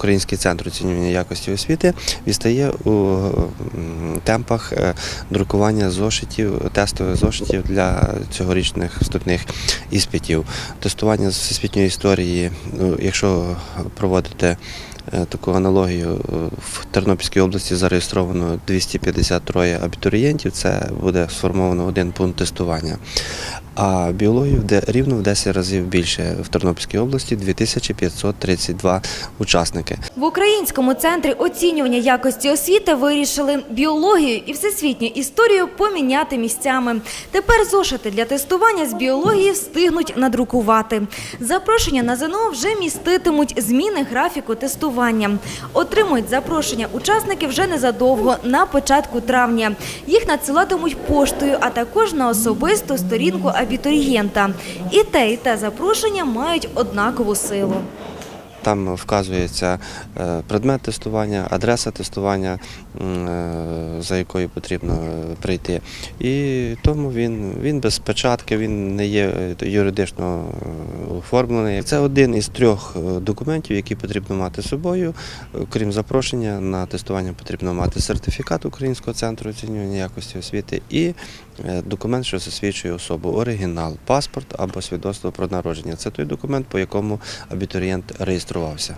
Український центр оцінювання якості освіти відстає у темпах е, друкування зошитів, тестових зошитів для цьогорічних вступних іспитів. Тестування з всесвітньої історії, ну, якщо проводити е, таку аналогію, е, в Тернопільській області зареєстровано 253 абітурієнтів, це буде сформовано один пункт тестування. А біологію де рівно в 10 разів більше в Тернопільській області 2532 учасники. В Українському центрі оцінювання якості освіти вирішили біологію і всесвітню історію поміняти місцями. Тепер зошити для тестування з біології встигнуть надрукувати. Запрошення на ЗНО вже міститимуть зміни графіку тестування. Отримують запрошення учасники вже незадовго, на початку травня. Їх надсилатимуть поштою, а також на особисту сторінку абітурієнта. І те, і те запрошення мають однакову силу. Там вказується е, предмет тестування, адреса тестування, е, за якою потрібно е, прийти. І тому він, він без печатки, він не є юридично оформлений. Це один із трьох е, документів, які потрібно мати з собою. Е, Крім запрошення на тестування, потрібно мати сертифікат Українського центру оцінювання якості освіти і е, документ, що засвідчує особу, оригінал, паспорт або свідоцтво про народження. Це той документ, по якому абітурієнт реєструвався.